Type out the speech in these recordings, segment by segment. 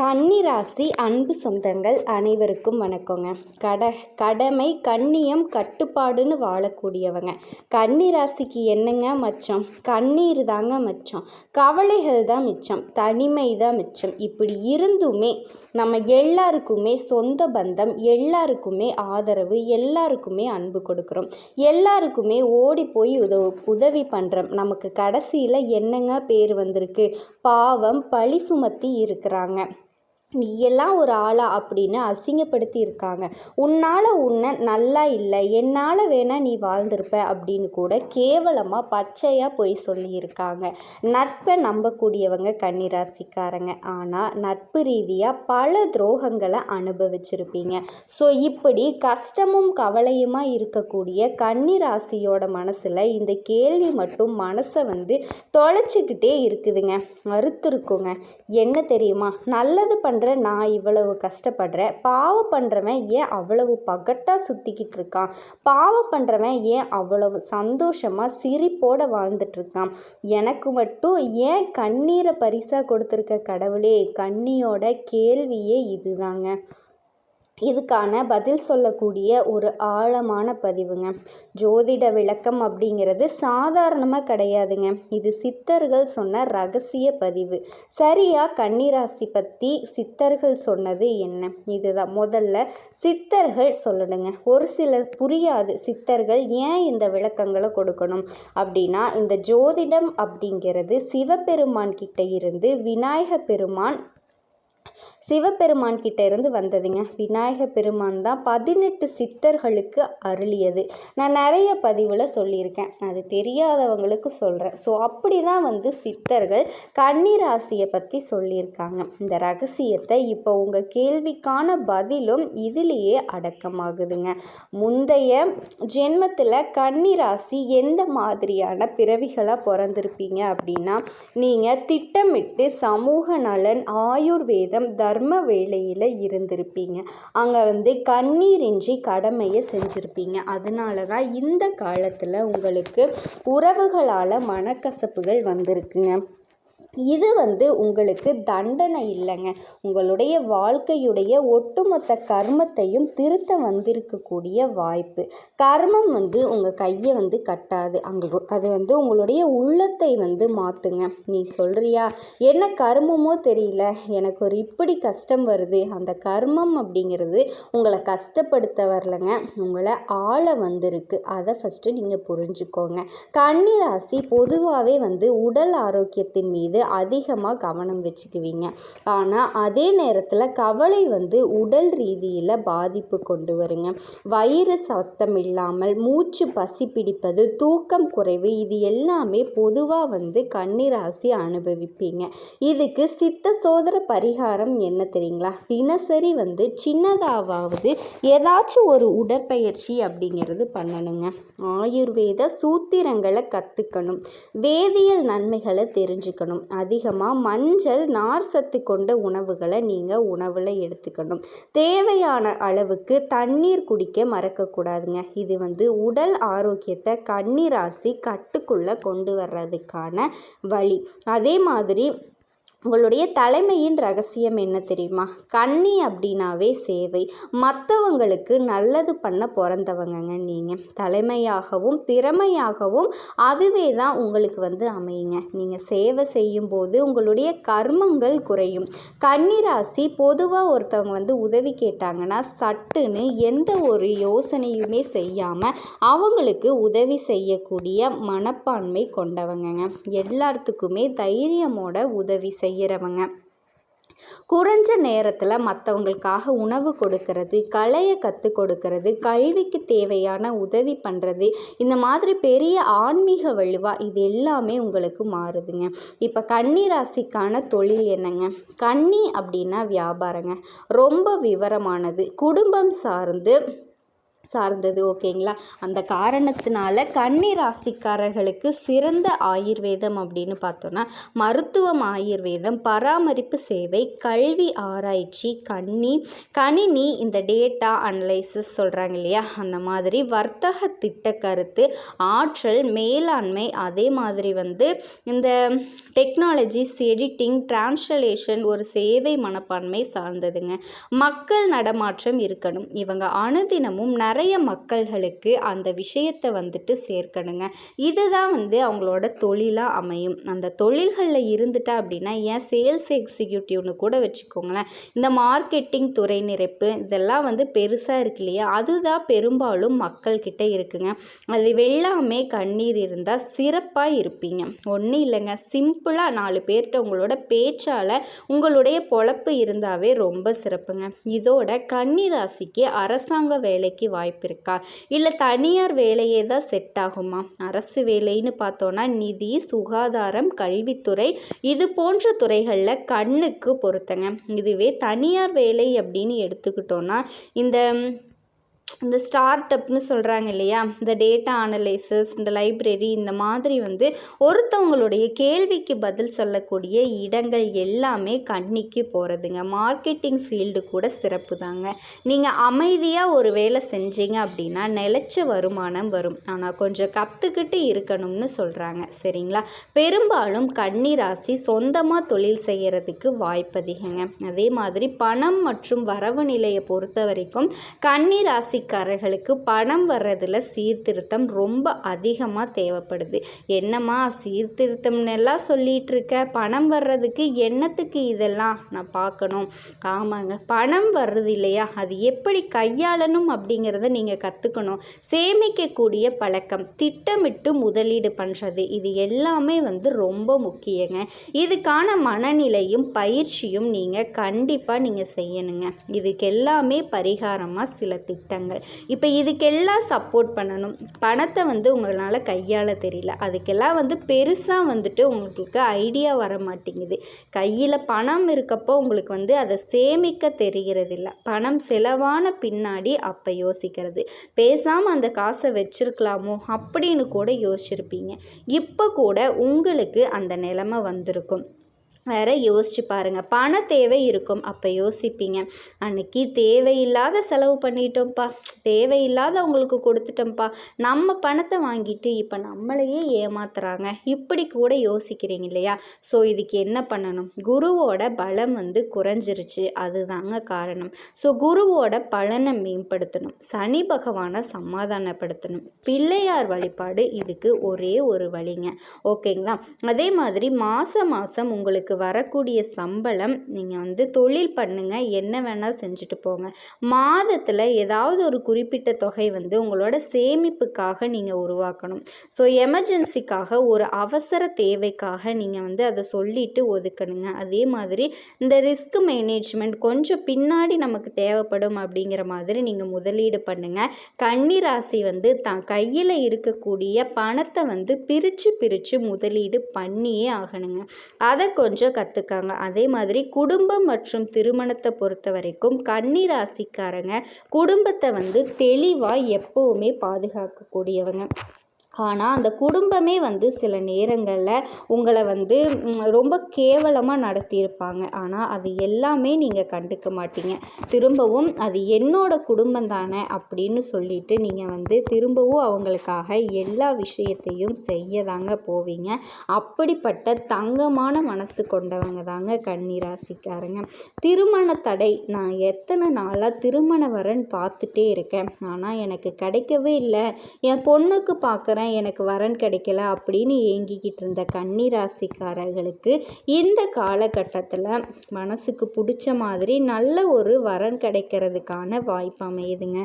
கன்னிராசி அன்பு சொந்தங்கள் அனைவருக்கும் வணக்கங்க. கட கடமை கண்ணியம் கட்டுப்பாடுன்னு வாழக்கூடியவங்க. கன்னிராசிக்கு என்னங்க மச்சம்? கண்ணீர் தாங்க மச்சம். கவலைகள் தான் மிச்சம். தனிமை தான் மிச்சம். இப்படி இருந்துமே நம்ம எல்லாருக்குமே சொந்த பந்தம் எல்லாருக்குமே ஆதரவு எல்லாருக்குமே அன்பு கொடுக்குறோம். எல்லாருக்குமே ஓடி போய் உதவு உதவி பண்ணுறோம் நமக்கு கடைசியில் என்னங்க பேர் வந்திருக்கு? பாவம் பழி சுமத்தி இருக்கிறாங்க. நீ எல்லாம் ஒரு ஆளா அப்படின்னு அசிங்கப்படுத்தி இருக்காங்க. உன்னால் உன்னை நல்லா இல்லை என்னால் வேணால் நீ வாழ்ந்திருப்ப அப்படின்னு கூட கேவலமாக பச்சையாக போய் சொல்லியிருக்காங்க நட்பை நம்பக்கூடியவங்க கன்னிராசிக்காரங்க. ஆனால் நட்பு ரீதியாக பல துரோகங்களை அனுபவிச்சிருப்பீங்க. ஸோ இப்படி கஷ்டமும் கவலையுமா இருக்கக்கூடிய கன்னிராசியோட மனசில் இந்த கேள்வி மட்டும் மனசை வந்து தொலைச்சிக்கிட்டே இருக்குதுங்க. அறுத்துருக்குங்க என்ன தெரியுமா? நல்லது பண்ண பண்ணுற நான் இவ்வளவு கஷ்டப்படுறேன். பாவம் பண்ணுறவன் ஏன் அவ்வளவு பகட்டாக சுற்றிக்கிட்டு இருக்கான்? பாவம் பண்ணுறவன் ஏன் அவ்வளவு சந்தோஷமாக சிரிப்போடு வாழ்ந்துட்டுருக்கான் எனக்கு மட்டும் ஏன் கண்ணீரை பரிசாக கொடுத்துருக்க கடவுளே? கண்ணியோட கேள்வியே இதுதாங்க. இதுக்கான பதில் சொல்லக்கூடிய ஒரு ஆழமான பதிவுங்க. ஜோதிட விளக்கம் அப்படிங்கிறது சாதாரணமாக கிடையாதுங்க. இது சித்தர்கள் சொன்ன ரகசிய பதிவு. சரியாக கன்னிராசி பற்றி சித்தர்கள் சொன்னது என்ன? இதுதான். முதல்ல சித்தர்கள் சொல்லணுங்க. ஒரு சிலர் புரியாது சித்தர்கள் ஏன் இந்த விளக்கங்களை கொடுக்கணும்? அப்படின்னா இந்த ஜோதிடம் அப்படிங்கிறது சிவபெருமான் கிட்ட இருந்து விநாயக பெருமான் சிவபெருமான் கிட்ட இருந்து வந்ததுங்க. விநாயக பெருமான் தான் பதினெட்டு சித்தர்களுக்கு அருளியது. நான் நிறைய பதிவில் சொல்லியிருக்கேன். அது தெரியாதவங்களுக்கு சொல்கிறேன் ஸோ அப்படி தான் வந்து சித்தர்கள் கன்னிராசியை பற்றி சொல்லியிருக்காங்க. இந்த ரகசியத்தை இப்போ உங்கள் கேள்விக்கான பதிலும் இதுலேயே அடக்கமாகுதுங்க. முந்தைய ஜென்மத்தில் கன்னிராசி எந்த மாதிரியான பிறவிகளாக பிறந்திருப்பீங்க அப்படின்னா நீங்கள் திட்டமிட்டு சமூக நலன் ஆயுர்வேதம் தர் கர்ம வேலையில் இருந்திருப்பீங்க. அங்கே வந்து கண்ணீரின்றி கடமையை செஞ்சுருப்பீங்க. அதனால தான் இந்த காலத்தில் உங்களுக்கு உறவுகளால் மனக்கசப்புகள் வந்திருக்குங்க. இது வந்து உங்களுக்கு தண்டனை இல்லைங்க. உங்களுடைய வாழ்க்கையுடைய ஒட்டுமொத்த கர்மத்தையும் திருத்த வந்திருக்கக்கூடிய வாய்ப்பு. கர்மம் வந்து உங்கள் கையை வந்து கட்டாது. அங்கே அது வந்து உங்களுடைய உள்ளத்தை வந்து மாற்றுங்க நீ சொல்கிறியா என்ன கர்மமோ தெரியல. எனக்கு ஒரு இப்படி கஷ்டம் வருது. அந்த கர்மம் அப்படிங்கிறது உங்களை கஷ்டப்படுத்த வரலங்க உங்களை ஆள வந்திருக்கு. அதை ஃபஸ்ட்டு நீங்கள் புரிஞ்சுக்கோங்க. கன்னிராசி பொதுவாகவே வந்து உடல் ஆரோக்கியத்தின் மீது அதிகமாக கவனம் வச்சுக்குவீங்க. ஆனால் அதே நேரத்தில் கவலை வந்து உடல் ரீதியில் பாதிப்பு கொண்டு வருங்க. வயிறு சத்தம் இல்லாமல் மூச்சு பசி பிடிப்பது தூக்கம் குறைவு இது எல்லாமே பொதுவாக வந்து கன்னிராசி அனுபவிப்பீங்க. இதுக்கு சித்த சோதர பரிகாரம் என்ன தெரியுங்களா? தினசரி வந்து சின்னதாவது ஏதாச்சும் ஒரு உடற்பயிற்சி அப்படிங்கிறது பண்ணணுங்க. ஆயுர்வேத சூத்திரங்களை கற்றுக்கணும் வேதியியல் நன்மைகளை தெரிஞ்சுக்கணும். அதிகமாக மஞ்சள் நார் சத்து கொண்ட உணவுகளை நீங்கள் உணவில் எடுத்துக்கணும். தேவையான அளவுக்கு தண்ணீர் குடிக்க மறக்கக்கூடாதுங்க. இது வந்து உடல் ஆரோக்கியத்தை கண்ணீராசி கட்டுக்குள்ளே கொண்டு வர்றதுக்கான வழி. அதே மாதிரி உங்களுடைய தலைமையின் ரகசியம் என்ன தெரியுமா? கண்ணி அப்படின்னாவே சேவை. மற்றவங்களுக்கு நல்லது பண்ண பிறந்தவங்கங்க நீங்கள் தலைமையாகவும் திறமையாகவும் அதுவே தான் உங்களுக்கு வந்து அமையுங்க. நீங்கள் சேவை செய்யும்போது உங்களுடைய கர்மங்கள் குறையும். கன்னிராசி பொதுவாக ஒருத்தவங்க வந்து உதவி கேட்டாங்கன்னா சட்டுன்னு எந்த ஒரு யோசனையுமே செய்யாமல் அவங்களுக்கு உதவி செய்யக்கூடிய மனப்பான்மை கொண்டவங்கங்க. எல்லாத்துக்குமே தைரியமோட உதவி செய்ய செய்கிறவங்க குறைஞ்ச நேரத்தில் மற்றவங்களுக்காக உணவு கொடுக்கறது கலையை கற்றுக் கொடுக்கறது கல்விக்கு தேவையான உதவி பண்ணுறது இந்த மாதிரி பெரிய ஆன்மீக வலுவாக இது எல்லாமே உங்களுக்கு மாறுதுங்க. இப்போ கன்னி ராசிக்கான தொழில் என்னங்க? கன்னி அப்படின்னா வியாபாரங்க. ரொம்ப விவரமானது. குடும்பம் சார்ந்து சார்ந்தது ஓகேங்களா? அந்த காரணத்தினால கன்னி ராசிக்காரர்களுக்கு சிறந்த ஆயுர்வேதம் அப்படின்னு பார்த்தோன்னா மருத்துவம் ஆயுர்வேதம் பராமரிப்பு சேவை கல்வி ஆராய்ச்சி கன்னி கணினி இந்த டேட்டா அனலைசிஸ் சொல்கிறாங்க இல்லையா? அந்த மாதிரி வர்த்தக திட்ட கருத்து ஆற்றல் மேலாண்மை அதே மாதிரி வந்து இந்த டெக்னாலஜிஸ் எடிட்டிங் டிரான்ஸ்லேஷன் ஒரு சேவை மனப்பான்மை சார்ந்ததுங்க. மக்கள் நடமாற்றம் இருக்கணும். இவங்க அனுதினமும் நிறைய நிறைய மக்கள்களுக்கு அந்த விஷயத்தை வந்துட்டு சேர்க்கணுங்க. இதுதான் வந்து அவங்களோட தொழிலாக அமையும். அந்த தொழில்களில் இருந்துட்டா அப்படின்னா ஏன் சேல்ஸ் எக்ஸிக்யூட்டிவ்னு கூட வச்சுக்கோங்களேன். இந்த மார்க்கெட்டிங் துறை நிறைப்பு இதெல்லாம் வந்து பெருசாக இருக்கு இல்லையா? அதுதான் பெரும்பாலும் மக்கள்கிட்ட இருக்குங்க. அது வெள்ளாமே கண்ணீர் இருந்தால் சிறப்பாக இருப்பீங்க. ஒன்றும் இல்லைங்க. சிம்பிளாக நாலு பேர்கிட்ட உங்களோட பேச்சால் உங்களுடைய பொழப்பு இருந்தாவே ரொம்ப சிறப்புங்க. இதோட கன்னிராசிக்கு அரசாங்க வேலைக்கு வாய்ப்பு வாய்ப்பு இருக்கா இல்லை தனியார் வேலையே தான் செட் ஆகுமா? அரசு வேலைன்னு பார்த்தோன்னா நிதி சுகாதாரம் கல்வித்துறை இது போன்ற துறைகளில் கண்ணுக்கு பொறுத்தங்க இதுவே தனியார் வேலை அப்படின்னு எடுத்துக்கிட்டோன்னா இந்த இந்த ஸ்டார்ட்அப்னு சொல்கிறாங்க இல்லையா? இந்த டேட்டா அனலைசஸ் இந்த லைப்ரரி இந்த மாதிரி வந்து ஒருத்தவங்களுடைய கேள்விக்கு பதில் சொல்லக்கூடிய இடங்கள் எல்லாமே கண்ணிக்கு போகிறதுங்க மார்க்கெட்டிங் ஃபீல்டு கூட சிறப்பு தாங்க நீங்கள் அமைதியாக ஒரு வேலை செஞ்சீங்க அப்படின்னா நிலச்ச வருமானம் வரும். ஆனால் கொஞ்சம் கற்றுக்கிட்டு இருக்கணும்னு சொல்கிறாங்க சரிங்களா? பெரும்பாலும் கன்னி ராசி சொந்தமாக தொழில் செய்கிறதுக்கு வாய்ப்பு அதிகங்க அதே மாதிரி பணம் மற்றும் வரவு நிலையை பொறுத்த வரைக்கும் கன்னி ராசி ராசிக்காரர்களுக்கு பணம் வர்றதில் சீர்திருத்தம் ரொம்ப அதிகமாக தேவைப்படுது. என்னம்மா சீர்திருத்தம்னு எல்லாம் சொல்லிகிட்டு இருக்க பணம் வர்றதுக்கு என்னத்துக்கு இதெல்லாம் நான் பார்க்கணும் ஆமாங்க பணம் வர்றது இல்லையா? அது எப்படி கையாளணும் அப்படிங்கிறத நீங்கள் கற்றுக்கணும் சேமிக்கக்கூடிய பழக்கம் திட்டமிட்டு முதலீடு பண்ணுறது இது எல்லாமே வந்து ரொம்ப முக்கியங்க. இதுக்கான மனநிலையும் பயிற்சியும் நீங்கள் கண்டிப்பாக நீங்கள் செய்யணுங்க. இதுக்கு எல்லாமே பரிகாரமாக சில திட்டங்கள். விஷயங்கள் இப்போ இதுக்கெல்லாம் சப்போர்ட் பண்ணணும். பணத்தை வந்து உங்களால் கையாள தெரியல. அதுக்கெல்லாம் வந்து பெருசாக வந்துட்டு உங்களுக்கு ஐடியா வர மாட்டேங்குது. கையில் பணம் இருக்கப்போ உங்களுக்கு வந்து அதை சேமிக்க தெரிகிறது இல்லை பணம் செலவான பின்னாடி அப்போ யோசிக்கிறது. பேசாமல் அந்த காசை வச்சிருக்கலாமோ அப்படின்னு கூட யோசிச்சிருப்பீங்க. இப்போ கூட உங்களுக்கு அந்த நிலமை வந்திருக்கும். வேற யோசிச்சு பாருங்கள் பண தேவை இருக்கும். அப்போ யோசிப்பீங்க. அன்னைக்கு தேவையில்லாத செலவு பண்ணிட்டோம்ப்பா. தேவையில்லாத அவங்களுக்கு கொடுத்துட்டோம்ப்பா. நம்ம பணத்தை வாங்கிட்டு இப்போ நம்மளையே ஏமாத்துறாங்க. இப்படி கூட யோசிக்கிறீங்க இல்லையா? ஸோ இதுக்கு என்ன பண்ணணும்? குருவோட பலம் வந்து குறைஞ்சிருச்சு. அதுதாங்க காரணம். ஸோ குருவோட பலனை மேம்படுத்தணும். சனி பகவானை சமாதானப்படுத்தணும். பிள்ளையார் வழிபாடு இதுக்கு ஒரே ஒரு வழிங்க. ஓகேங்களா? அதே மாதிரி மாதம் மாதம் உங்களுக்கு வரக்கூடிய சம்பளம் நீங்கள் வந்து தொழில் பண்ணுங்கள் என்ன வேணால் செஞ்சுட்டு போங்க. மாதத்தில் ஏதாவது ஒரு குறிப்பிட்ட தொகை வந்து உங்களோட சேமிப்புக்காக நீங்கள் உருவாக்கணும். ஸோ எமர்ஜென்சிக்காக ஒரு அவசர தேவைக்காக நீங்கள் வந்து அதை சொல்லிட்டு ஒதுக்கணுங்க. அதே மாதிரி இந்த ரிஸ்க் மேனேஜ்மெண்ட் கொஞ்சம் பின்னாடி நமக்கு தேவைப்படும் அப்படிங்கிற மாதிரி நீங்கள் முதலீடு பண்ணுங்கள் கன்னிராசி வந்து தான் கையில் இருக்கக்கூடிய பணத்தை வந்து பிரித்து பிரித்து முதலீடு பண்ணியே ஆகணுங்க. அதை கொஞ்சம் கொஞ்சம் கற்றுக்காங்க அதே மாதிரி குடும்பம் மற்றும் திருமணத்தை பொறுத்த வரைக்கும் கன்னி ராசிக்காரங்க குடும்பத்தை வந்து தெளிவாக எப்போவுமே பாதுகாக்கக்கூடியவங்க. ஆனால் அந்த குடும்பமே வந்து சில நேரங்களில் உங்களை வந்து ரொம்ப கேவலமாக நடத்தியிருப்பாங்க. ஆனால் அது எல்லாமே நீங்கள் கண்டுக்க மாட்டீங்க. திரும்பவும் அது என்னோட குடும்பம் தானே அப்படின்னு சொல்லிட்டு நீங்கள் வந்து திரும்பவும் அவங்களுக்காக எல்லா விஷயத்தையும் செய்ய தாங்க போவீங்க. அப்படிப்பட்ட தங்கமான மனசு கொண்டவங்க தாங்க கன்னிராசிக்காரங்க. திருமண தடை. நான் எத்தனை நாளாக திருமண வரன் பார்த்துட்டே இருக்கேன். ஆனால் எனக்கு கிடைக்கவே இல்லை. என் பொண்ணுக்கு பார்க்குறேன். எனக்கு வரன் கிடைக்கல அப்படின்னு ஏங்கிக்கிட்டு இருந்த கன்னிராசிக்காரர்களுக்கு இந்த காலகட்டத்தில் மனசுக்கு பிடிச்ச மாதிரி நல்ல ஒரு வரன் கிடைக்கிறதுக்கான வாய்ப்பு அமையுதுங்க.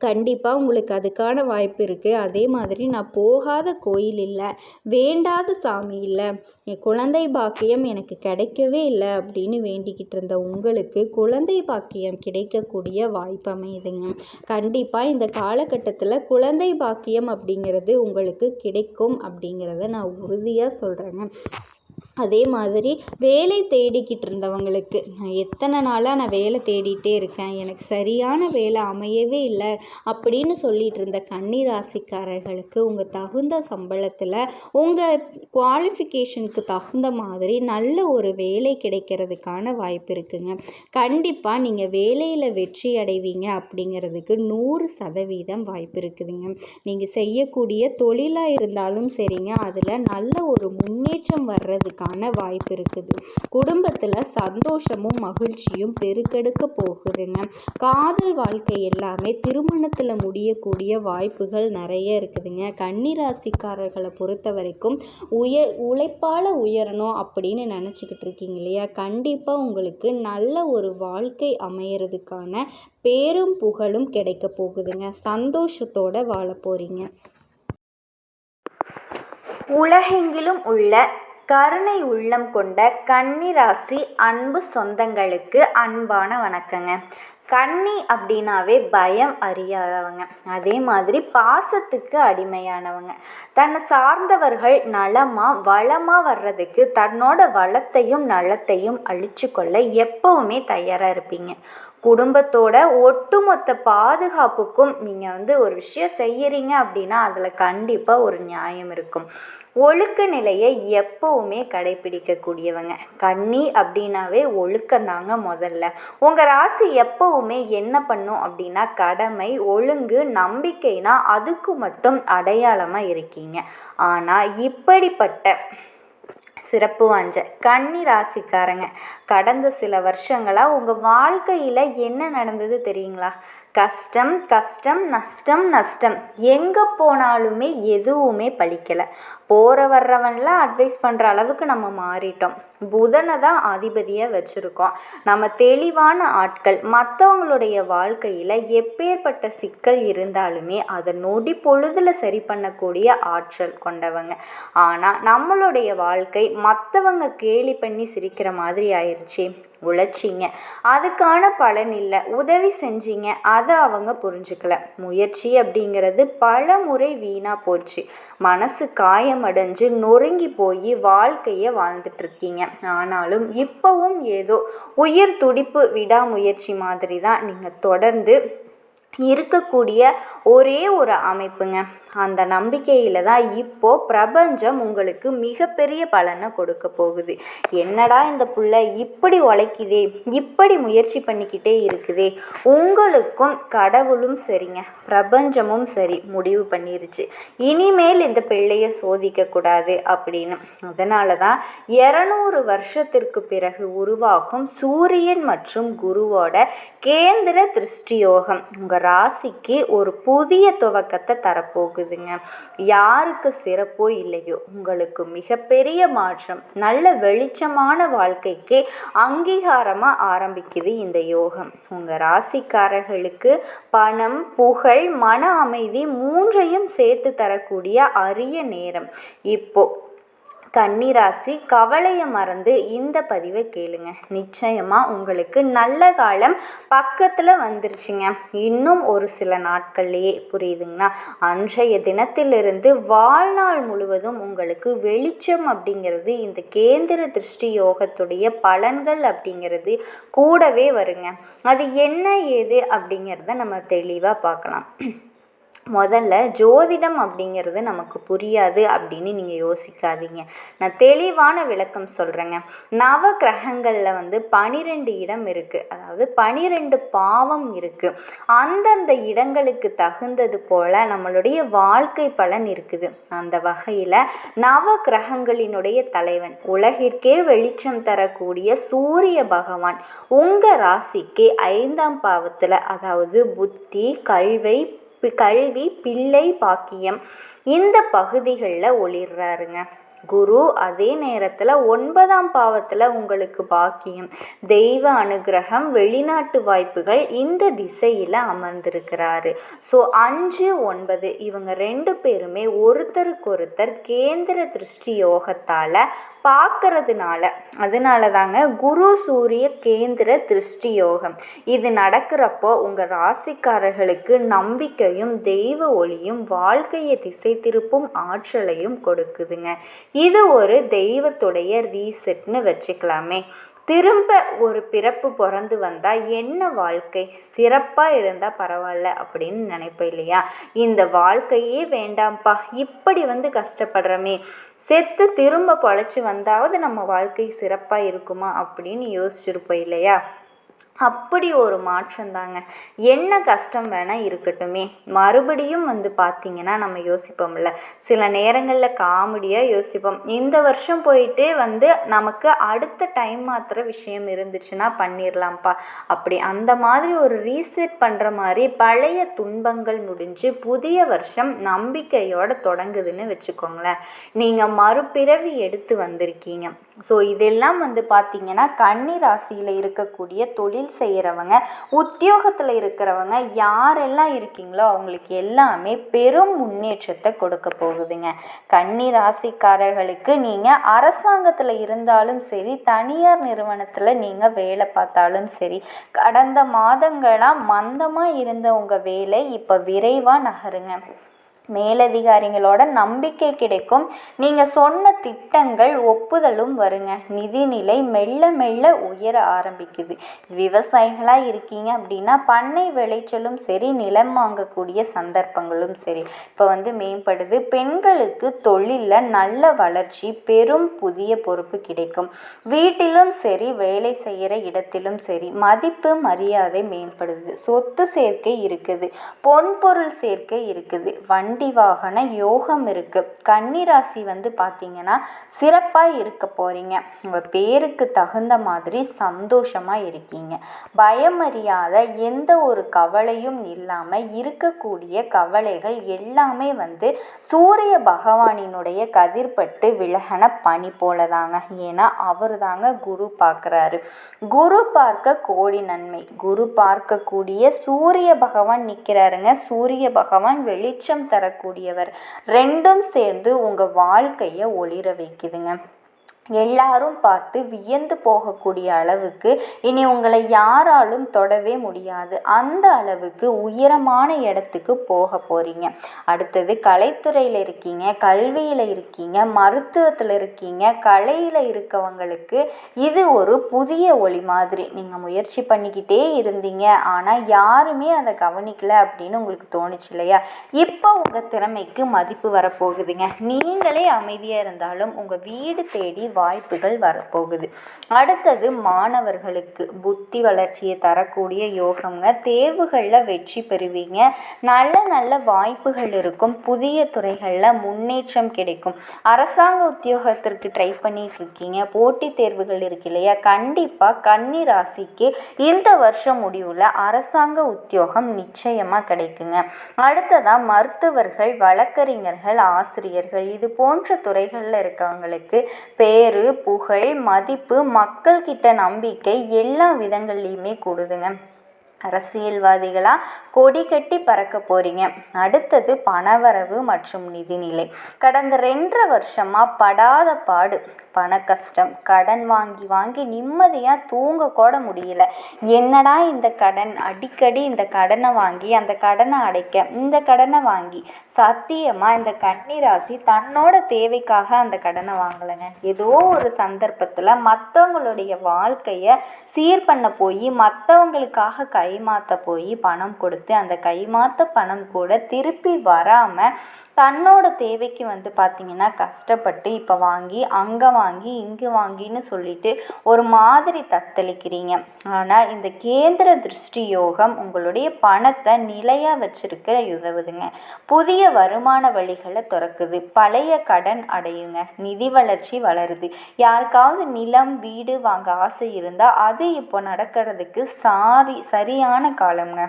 கண்டிப்பாக உங்களுக்கு அதுக்கான வாய்ப்பு இருக்குது அதே மாதிரி நான் போகாத கோயில் இல்லை வேண்டாத சாமி இல்லை என் குழந்தை பாக்கியம் எனக்கு கிடைக்கவே இல்லை அப்படின்னு வேண்டிக்கிட்டு இருந்த உங்களுக்கு குழந்தை பாக்கியம் கிடைக்கக்கூடிய வாய்ப்பு அமையுதுங்க. கண்டிப்பாக இந்த காலகட்டத்தில் குழந்தை பாக்கியம் அப்படிங்கிறது உங்களுக்கு கிடைக்கும் அப்படிங்கிறத நான் உறுதியாக சொல்கிறேங்க அதே மாதிரி வேலை தேடிக்கிட்டு இருந்தவங்களுக்கு நான் எத்தனை நாளாக நான் வேலை தேடிகிட்டே இருக்கேன் எனக்கு சரியான வேலை அமையவே இல்லை அப்படின்னு சொல்லிகிட்டு இருந்த கன்னி ராசிக்காரர்களுக்கு உங்கள் தகுந்த சம்பளத்தில் உங்கள் குவாலிஃபிகேஷனுக்கு தகுந்த மாதிரி நல்ல ஒரு வேலை கிடைக்கிறதுக்கான வாய்ப்பு இருக்குங்க. கண்டிப்பாக நீங்கள் வேலையில் வெற்றி அடைவீங்க அப்படிங்கிறதுக்கு நூறு சதவீதம் வாய்ப்பு இருக்குதுங்க. நீங்கள் செய்யக்கூடிய தொழிலாக இருந்தாலும் சரிங்க அதில் நல்ல ஒரு முன்னேற்றம் வர்றது வர்றதுக்கான வாய்ப்பு இருக்குது. குடும்பத்தில் சந்தோஷமும் மகிழ்ச்சியும் பெருக்கெடுக்க போகுதுங்க. காதல் வாழ்க்கை எல்லாமே திருமணத்தில் முடியக்கூடிய வாய்ப்புகள் நிறைய இருக்குதுங்க. கன்னிராசிக்காரர்களை பொறுத்த வரைக்கும் உய உழைப்பால் உயரணும் அப்படின்னு நினச்சிக்கிட்டு இருக்கீங்க இல்லையா? கண்டிப்பாக உங்களுக்கு நல்ல ஒரு வாழ்க்கை அமையறதுக்கான பேரும் புகழும் கிடைக்க போகுதுங்க. சந்தோஷத்தோட வாழ போகிறீங்க உலகெங்கிலும் உள்ள கருணை உள்ளம் கொண்ட கன்னிராசி அன்பு சொந்தங்களுக்கு அன்பான வணக்கங்க. கன்னி அப்படின்னாவே பயம் அறியாதவங்க. அதே மாதிரி பாசத்துக்கு அடிமையானவங்க. தன்னை சார்ந்தவர்கள் நலமாக வளமாக வர்றதுக்கு தன்னோட வளத்தையும் நலத்தையும் அழிச்சு கொள்ள எப்பவுமே தயாராக இருப்பீங்க. குடும்பத்தோட ஒட்டுமொத்த பாதுகாப்புக்கும் நீங்கள் வந்து ஒரு விஷயம் செய்கிறீங்க அப்படின்னா அதில் கண்டிப்பாக ஒரு நியாயம் இருக்கும். ஒழுக்க நிலையை எப்பவுமே கடைபிடிக்கக்கூடியவங்க. கன்னி அப்படின்னாவே ஒழுக்கந்தாங்க முதல்ல. உங்கள் ராசி எப்பவுமே என்ன பண்ணும் அப்படின்னா கடமை ஒழுங்கு நம்பிக்கைனா அதுக்கு மட்டும் அடையாளமாக இருக்கீங்க. ஆனால் இப்படிப்பட்ட சிறப்பு வாஞ்ச கன்னி ராசிக்காரங்க கடந்த சில வருஷங்களாக உங்கள் வாழ்க்கையில் என்ன நடந்தது தெரியுங்களா? கஷ்டம் கஷ்டம் நஷ்டம் நஷ்டம். எங்கே போனாலுமே எதுவுமே பழிக்கலை. போகிற வர்றவன்லாம் அட்வைஸ் பண்ணுற அளவுக்கு நம்ம மாறிட்டோம். புதனை தான் அதிபதியாக வச்சுருக்கோம். நம்ம தெளிவான ஆட்கள் மற்றவங்களுடைய வாழ்க்கையில் எப்பேற்பட்ட சிக்கல் இருந்தாலுமே அதை நொடி பொழுதில் சரி பண்ணக்கூடிய ஆற்றல் கொண்டவங்க. ஆனால் நம்மளுடைய வாழ்க்கை மற்றவங்க கேலி பண்ணி சிரிக்கிற மாதிரி ஆயிடுச்சு உழைச்சிங்க. அதுக்கான பலன் இல்லை. உதவி செஞ்சீங்க. அதை அவங்க புரிஞ்சுக்கல. முயற்சி அப்படிங்கிறது பல முறை வீணாக போச்சு. மனசு காயமடைஞ்சு நொறுங்கி போய் வாழ்க்கையை வாழ்ந்துட்டுருக்கீங்க ஆனாலும் இப்போவும் ஏதோ உயிர் துடிப்பு விடாமுயற்சி மாதிரி தான் நீங்கள் தொடர்ந்து இருக்கக்கூடிய ஒரே ஒரு அமைப்புங்க. அந்த நம்பிக்கையில் தான் இப்போது பிரபஞ்சம் உங்களுக்கு மிகப்பெரிய பலனை கொடுக்க போகுது. என்னடா இந்த புள்ள இப்படி உழைக்குதே இப்படி முயற்சி பண்ணிக்கிட்டே இருக்குதே. உங்களுக்கும் கடவுளும் சரிங்க. பிரபஞ்சமும் சரி முடிவு பண்ணிருச்சு. இனிமேல் இந்த பிள்ளையை சோதிக்கக்கூடாது அப்படின்னு. அதனால தான் இரநூறு வருஷத்திற்கு பிறகு உருவாகும் சூரியன் மற்றும் குருவோட கேந்திர திருஷ்டியோகம். உங்கள் ராசிக்கு ஒரு புதிய துவக்கத்தை தரப்போகுதுங்க. போகுதுங்க யாருக்கு சிறப்போ இல்லையோ உங்களுக்கு மிகப்பெரிய மாற்றம் நல்ல வெளிச்சமான வாழ்க்கைக்கு அங்கீகாரமாக ஆரம்பிக்குது இந்த யோகம். உங்கள் ராசிக்காரர்களுக்கு பணம் புகழ் மன அமைதி மூன்றையும் சேர்த்து தரக்கூடிய அரிய நேரம். இப்போ கன்னிராசி கவலையை மறந்து இந்த பதிவை கேளுங்க. நிச்சயமாக உங்களுக்கு நல்ல காலம் பக்கத்தில் வந்துருச்சுங்க. இன்னும் ஒரு சில நாட்கள்லேயே புரியுதுங்களா? அன்றைய தினத்திலிருந்து வாழ்நாள் முழுவதும் உங்களுக்கு வெளிச்சம் அப்படிங்கிறது இந்த கேந்திர திருஷ்டி யோகத்துடைய பலன்கள் அப்படிங்கிறது கூடவே வருங்க. அது என்ன ஏது அப்படிங்கிறத நம்ம தெளிவாக பார்க்கலாம். முதல்ல ஜோதிடம் அப்படிங்கிறது நமக்கு புரியாது அப்படின்னு நீங்கள் யோசிக்காதீங்க. நான் தெளிவான விளக்கம் சொல்கிறேங்க நவ கிரகங்களில் வந்து பனிரெண்டு இடம் இருக்குது அதாவது பனிரெண்டு பாவம் இருக்குது அந்தந்த இடங்களுக்கு தகுந்தது போல் நம்மளுடைய வாழ்க்கை பலன் இருக்குது. அந்த வகையில் நவ கிரகங்களினுடைய தலைவன் உலகிற்கே வெளிச்சம் தரக்கூடிய சூரிய பகவான் உங்கள் ராசிக்கு ஐந்தாம் பாவத்தில் அதாவது புத்தி கல்வை கல்வி பிள்ளை பாக்கியம். இந்த பகுதிகளில் ஒளிர்றாருங்க. குரு அதே நேரத்தில் ஒன்பதாம் பாவத்தில் உங்களுக்கு பாக்கியம். தெய்வ அனுகிரகம் வெளிநாட்டு வாய்ப்புகள் இந்த திசையில் அமர்ந்திருக்கிறாரு. ஸோ அஞ்சு ஒன்பது இவங்க ரெண்டு பேருமே ஒருத்தருக்கொருத்தர் கேந்திர திருஷ்டி யோகத்தால் பார்க்கறதுனால. அதனால தாங்க குரு சூரிய கேந்திர திருஷ்டி யோகம் இது நடக்கிறப்போ உங்கள் ராசிக்காரர்களுக்கு நம்பிக்கையும் தெய்வ ஒளியும் வாழ்க்கையை திசை திருப்பும் ஆற்றலையும் கொடுக்குதுங்க. இது ஒரு தெய்வத்துடைய ரீசெட்னு வச்சுக்கலாமே. திரும்ப ஒரு பிறப்பு பிறந்து வந்தால் என்ன வாழ்க்கை? சிறப்பாக இருந்தால் பரவாயில்ல அப்படின்னு நினைப்போம் இல்லையா? இந்த வாழ்க்கையே வேண்டாம்ப்பா. இப்படி வந்து கஷ்டப்படுறோமே. செத்து திரும்ப பொழைச்சி வந்தாவது நம்ம வாழ்க்கை சிறப்பாக இருக்குமா அப்படின்னு யோசிச்சிருப்போம் இல்லையா? அப்படி ஒரு மாற்றம் தாங்க என்ன கஷ்டம் வேணால் இருக்கட்டுமே. மறுபடியும் வந்து பார்த்திங்கன்னா நம்ம யோசிப்போம்ல. சில நேரங்களில் காமெடியாக யோசிப்போம். இந்த வருஷம் போயிட்டு வந்து நமக்கு அடுத்த டைம் மாத்திர விஷயம் இருந்துச்சுன்னா பண்ணிடலாம்ப்பா அப்படி அந்த மாதிரி ஒரு ரீசெட் பண்ணுற மாதிரி பழைய துன்பங்கள் முடிஞ்சு புதிய வருஷம் நம்பிக்கையோடு தொடங்குதுன்னு வச்சுக்கோங்களேன். நீங்கள் மறுபிறவி எடுத்து வந்திருக்கீங்க. ஸோ இதெல்லாம் வந்து பார்த்திங்கன்னா கன்னி ராசியில் இருக்கக்கூடிய தொழில் செய்கிறவங்க உத்தியோகத்தில் இருக்கிறவங்க யாரெல்லாம் இருக்கீங்களோ அவங்களுக்கு எல்லாமே பெரும் முன்னேற்றத்தை கொடுக்க போகுதுங்க. கன்னி ராசிக்காரர்களுக்கு நீங்கள் அரசாங்கத்தில் இருந்தாலும் சரி தனியார் நிறுவனத்தில் நீங்கள் வேலை பார்த்தாலும் சரி கடந்த மாதங்களாக மந்தமாக இருந்த உங்கள் வேலை இப்போ விரைவாக நகருங்க. மேலதிகாரிகளோட நம்பிக்கை கிடைக்கும். நீங்கள் சொன்ன திட்டங்கள் ஒப்புதலும் வருங்க. நிதிநிலை மெல்ல மெல்ல உயர ஆரம்பிக்குது. விவசாயிகளாக இருக்கீங்க அப்படின்னா பண்ணை விளைச்சலும் சரி நிலம் வாங்கக்கூடிய சந்தர்ப்பங்களும் சரி. இப்போ வந்து மேம்படுது. பெண்களுக்கு தொழிலில் நல்ல வளர்ச்சி பெரும் புதிய பொறுப்பு கிடைக்கும். வீட்டிலும் சரி வேலை செய்கிற இடத்திலும் சரி மதிப்பு மரியாதை மேம்படுது. சொத்து சேர்க்கை இருக்குது. பொன்பொருள் சேர்க்கை இருக்குது. வண்டி வண்டி வாகன யோகம் இருக்குது கன்னிராசி வந்து பார்த்தீங்கன்னா சிறப்பாக இருக்க போகிறீங்க உங்கள் பேருக்கு தகுந்த மாதிரி சந்தோஷமாக இருக்கீங்க. பயமறியாத எந்த ஒரு கவலையும் இல்லாமல் இருக்கக்கூடிய கவலைகள் எல்லாமே வந்து சூரிய பகவானினுடைய கதிர்பட்டு விலகன பனி போல தாங்க ஏன்னா அவர் தாங்க குரு பார்க்குறாரு குரு பார்க்க கோடி நன்மை. குரு பார்க்கக்கூடிய சூரிய பகவான் நிற்கிறாருங்க சூரிய பகவான் வெளிச்சம் தர தரக்கூடியவர். ரெண்டும் சேர்ந்து உங்கள் வாழ்க்கையை ஒளிர வைக்குதுங்க. எல்லாரும் பார்த்து வியந்து போகக்கூடிய அளவுக்கு இனி உங்களை யாராலும் தொடவே முடியாது. அந்த அளவுக்கு உயரமான இடத்துக்கு போக போகிறீங்க அடுத்தது கலைத்துறையில் இருக்கீங்க கல்வியில் இருக்கீங்க மருத்துவத்தில் இருக்கீங்க கலையில் இருக்கவங்களுக்கு இது ஒரு புதிய ஒளி மாதிரி. நீங்கள் முயற்சி பண்ணிக்கிட்டே இருந்தீங்க. ஆனால் யாருமே அதை கவனிக்கல அப்படின்னு உங்களுக்கு தோணுச்சு இல்லையா? இப்போ உங்கள் திறமைக்கு மதிப்பு வரப்போகுதுங்க. நீங்களே அமைதியாக இருந்தாலும் உங்கள் வீடு தேடி வாய்ப்புகள் வரப்போகுது. அடுத்தது மாணவர்களுக்கு புத்தி வளர்ச்சியை தரக்கூடிய யோகங்க தேர்வுகளில் வெற்றி பெறுவீங்க. நல்ல நல்ல வாய்ப்புகள் இருக்கும். புதிய துறைகளில் முன்னேற்றம் கிடைக்கும். அரசாங்க உத்தியோகத்திற்கு ட்ரை பண்ணிட்டு இருக்கீங்க போட்டித் தேர்வுகள் இருக்கு இல்லையா? கண்டிப்பாக கன்னி ராசிக்கு இந்த வருஷம் முடிவில் அரசாங்க உத்தியோகம் நிச்சயமாக கிடைக்குங்க. அடுத்ததாக மருத்துவர்கள் வழக்கறிஞர்கள் ஆசிரியர்கள் இது போன்ற துறைகளில் இருக்கவங்களுக்கு பே பேரு புகழ் மதிப்பு மக்கள்கிட்ட நம்பிக்கை எல்லா விதங்கள்லேயுமே கூடுதுங்க. அரசியல்வாதிகளாக கொடி கட்டி பறக்க போகிறீங்க அடுத்தது பணவரவு மற்றும் நிதிநிலை. கடந்த ரெண்டரை வருஷமாக படாத பாடு. பண கஷ்டம். கடன் வாங்கி வாங்கி நிம்மதியாக தூங்க கூட முடியல. என்னடா இந்த கடன்? அடிக்கடி இந்த கடனை வாங்கி அந்த கடனை அடைக்க இந்த கடனை வாங்கி சத்தியமாக இந்த கன்னிராசி தன்னோட தேவைக்காக அந்த கடனை வாங்கலைங்க. ஏதோ ஒரு சந்தர்ப்பத்தில் மற்றவங்களுடைய வாழ்க்கையை சீர் பண்ண போய் மற்றவங்களுக்காக கைமாற்ற போய் பணம் கொடுத்து அந்த கைமாற்ற பணம் கூட திருப்பி வராமல் தன்னோட தேவைக்கு வந்து பார்த்திங்கன்னா கஷ்டப்பட்டு இப்போ வாங்கி அங்கே வாங்கி இங்கே வாங்கின்னு சொல்லிட்டு ஒரு மாதிரி தத்தளிக்கிறீங்க. ஆனால் இந்த கேந்திர திருஷ்டி யோகம் உங்களுடைய பணத்தை நிலையாக வச்சிருக்க உதவுதுங்க. புதிய வருமான வழிகளை திறக்குது. பழைய கடன் அடையுங்க. நிதி வளர்ச்சி வளருது. யாருக்காவது நிலம் வீடு வாங்க ஆசை இருந்தால் அது இப்போ நடக்கிறதுக்கு சாரி சரியான காலம்ங்க.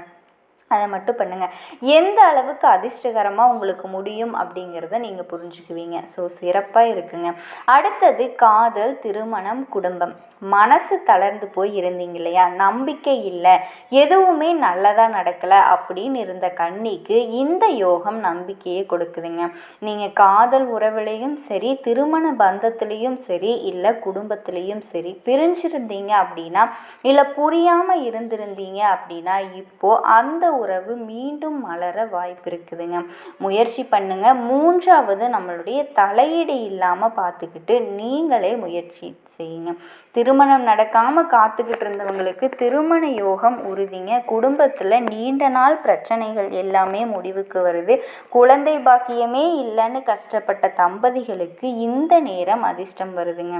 அதை மட்டும் பண்ணுங்கள் எந்த அளவுக்கு அதிர்ஷ்டகரமாக உங்களுக்கு முடியும் அப்படிங்கிறத நீங்கள் புரிஞ்சுக்குவீங்க. ஸோ சிறப்பாக இருக்குங்க. அடுத்தது காதல் திருமணம் குடும்பம். மனசு தளர்ந்து போய் இருந்தீங்க இல்லையா? நம்பிக்கை இல்லை. எதுவுமே நல்லதாக நடக்கலை அப்படின்னு இருந்த கண்ணிக்கு இந்த யோகம் நம்பிக்கையை கொடுக்குதுங்க. நீங்கள் காதல் உறவுலையும் சரி திருமண பந்தத்துலேயும் சரி இல்லை குடும்பத்துலேயும் சரி பிரிஞ்சிருந்தீங்க அப்படின்னா இல்லை புரியாமல் இருந்திருந்தீங்க அப்படின்னா இப்போது அந்த உறவு மீண்டும் மலர வாய்ப்பு இருக்குதுங்க. முயற்சி பண்ணுங்க. மூன்றாவது நம்மளுடைய தலையீடு இல்லாமல் பார்த்துக்கிட்டு நீங்களே முயற்சி செய்யுங்க. திருமணம் நடக்காமல் காத்துக்கிட்டு இருந்தவங்களுக்கு திருமண யோகம் உறுதிங்க. குடும்பத்தில் நீண்ட நாள் பிரச்சனைகள் எல்லாமே முடிவுக்கு வருது. குழந்தை பாக்கியமே இல்லைன்னு கஷ்டப்பட்ட தம்பதிகளுக்கு இந்த நேரம் அதிர்ஷ்டம் வருதுங்க.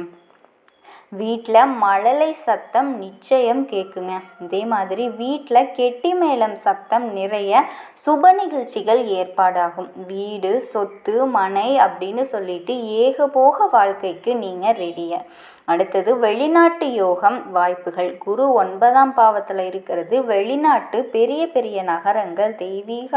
வீட்டில் மழலை சத்தம் நிச்சயம் கேட்குங்க இதே மாதிரி வீட்டில் கெட்டி மேளம் சத்தம் நிறைய சுப நிகழ்ச்சிகள் ஏற்பாடாகும். வீடு சொத்து மனை அப்படின்னு சொல்லிட்டு ஏகபோக வாழ்க்கைக்கு நீங்கள் ரெடியாக அடுத்தது வெளிநாட்டு யோகம் வாய்ப்புகள். குரு ஒன்பதாம் பாவத்தில் இருக்கிறது வெளிநாட்டு பெரிய பெரிய நகரங்கள் தெய்வீக